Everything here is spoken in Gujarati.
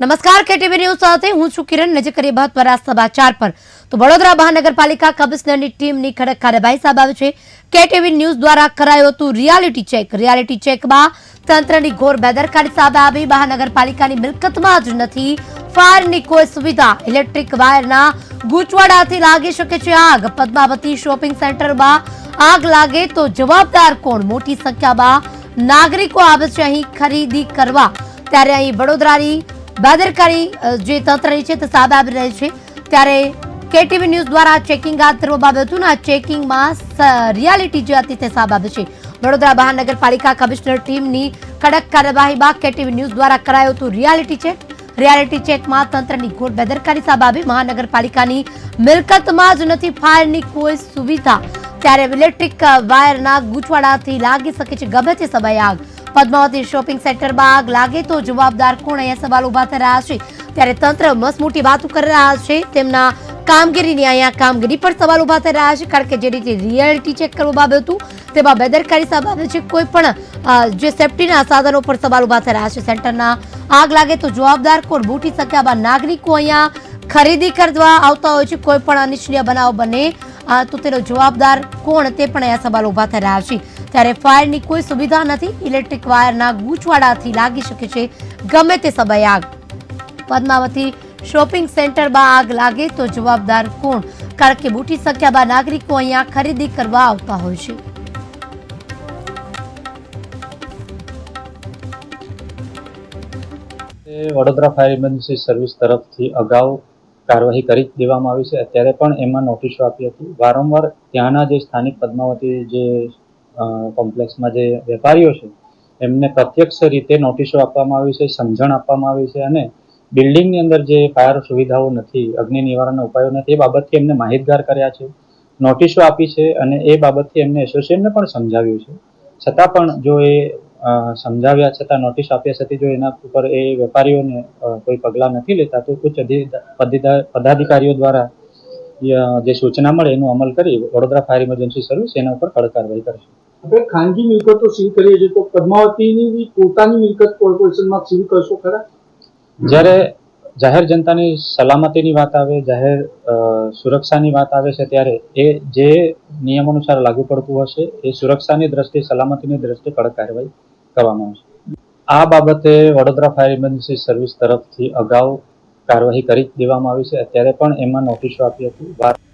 નમસ્કાર, કેટીવી ન્યૂઝ સાથે હું છું કિરણ. નજર કરીએ મહત્વના સમાચાર પર. તો વડોદરા મહાનગરપાલિકા કમિશનરની ટીમની કડક કાર્યવાહી સામે આવી છે. કેટીવી ન્યૂઝ દ્વારા કરાયો હતું રિયાલિટી ચેક. રિયાલિટી ચેકમાં તંત્રની ઘોર બેદરકારી સામે આવી. મહાનગરપાલિકાની મિલકતમાં જ નથી, ફાયરની કોઈ સુવિધા. ઇલેક્ટ્રિક વાયરના ગૂંચવાડાથી લાગી શકે છે આગ. પદ્માવતી શોપિંગ સેન્ટરમાં આગ લાગે તો જવાબદાર કોણ? મોટી સંખ્યામાં નાગરિકો આવે છે અહીં ખરીદી કરવા. ત્યારે અહીં વડોદરાની બેદરકારી જે તંત્રની છે તે સામે આવી રહી છે. ત્યારે કેટીવી ન્યૂઝ દ્વારા ચેકિંગ હાથ ધરવામાં આવ્યું હતું ને આ ચેકિંગમાં રિયાલિટી જે હતી તે સામે આવી છે. વડોદરા મહાનગરપાલિકા કમિશનર ટીમની કડક કાર્યવાહી બાદ કેટીવી ન્યૂઝ દ્વારા કરાયું હતું રિયાલિટી ચેક. રિયાલિટી ચેકમાં તંત્રની ઘોર બેદરકારી સામે મહાનગરપાલિકાની મિલકતમાં જ નથી, ફાયરની કોઈ સુવિધા. ત્યારે ઇલેક્ટ્રિક વાયરના ગૂંચવાડાથી લાગી શકે છે ગમે તે સમયે આગ. પદ્માવતી શોપિંગ સેન્ટરમાં આગ લાગે તો જવાબદાર કોણ અહીંયા સવાલ ઊભા થઈ રહ્યા છે? ત્યારે તંત્ર મસમોટી વાતો કરી રહ્યા છે. તેમના કામગીરીની અહીંયા કામગીરી પર સવાલ ઊભા થઈ રહ્યા છે, કારણ કે જે રીતે રિયાલિટી ચેક કરવામાં આવ્યું હતું, તેમાં બેદરકારી સામે છે. કોઈ પણ જે સેફટીના સાધનો પર સવાલ ઊભા થઈ રહ્યા છે. સેન્ટરના આગ લાગે તો જવાબદાર કોણ? મોટી સંખ્યામાં નાગરિકો અહીંયા ખરીદી કરવા આવતા હોય છે. કોઈ પણ અનિચ્છનીય બનાવ બને તો તેનો જવાબદાર કોણ? તે પણ અહીંયા સવાલ ઊભા થઈ રહ્યા છે. ત્યારે ફાયરની કોઈ સુવિધા નથી. ઇલેક્ટ્રિક વાયરના ગૂંચવાડાથી લાગી શકે છે ગમે તે સમયે આગ. પદ્માવતી શોપિંગ સેન્ટરમાં આગ લાગે તો જવાબદાર કોણ? કારણ કે મોટી સંખ્યામાં નાગરિકો અહીંયા ખરીદી કરવા આવતા હોય છે. વડોદરા ફાયર ઇમરજન્સી સર્વિસ તરફથી અગાઉ કાર્યવાહી કરી દેવામાં આવી છે. અત્યારે પણ એમાં નોટિસો આપી હતી. વારંવાર ત્યાંના જે સ્થાનિક પદ્માવતી જે કોમ્પ્લેક્સમાં જે વેપારીઓ છે, એમને પ્રત્યક્ષ રીતે નોટિસો આપવામાં આવી છે, સમજણ આપવામાં આવી છે અને બિલ્ડિંગની અંદર જે ફાયર સુવિધાઓ નથી, અગ્નિ નિવારણના ઉપાયો નથી, એ બાબતથી એમને માહિતગાર કર્યા છે, નોટિસો આપી છે અને એ બાબતથી એમને એસોસિએશનને પણ સમજાવ્યું છે. છતાં પણ જો એ સમજાવ્યા છતાં, નોટિસ આપ્યા છતાં જો એના ઉપર એ વેપારીઓને કોઈ પગલાં નથી લેતા, તો ઉચ્ચ પદાધિકારીઓ દ્વારા જે સૂચના મળે એનું અમલ કરી વડોદરા ફાયર ઇમરજન્સી સર્વિસ એના ઉપર કડક કાર્યવાહી કરશે. આપણે ખાનગી મિલકતો સીલ કરીએ છીએ તો પદ્માવતીની પોતાની મિલકત કોર્પોરેશનમાં સીલ કરશો ખરા? જ્યારે જાહેર જનતાની સલામતીની વાત આવે, જાહેર સુરક્ષાની વાત આવે છે ત્યારે એ જે નિયમ અનુસાર લાગુ પડતું હશે, એ સુરક્ષાની દ્રષ્ટિએ, સલામતીની દ્રષ્ટિએ કડક કાર્યવાહી કરવામાં આવશે. આ બાબતે વડોદરા ફાયર ઇમરજન્સી સર્વિસ તરફથી અગાઉ કાર્યવાહી કરી દેવામાં આવી છે. અત્યારે પણ એમાં નોટિસો આપી હતી. વાર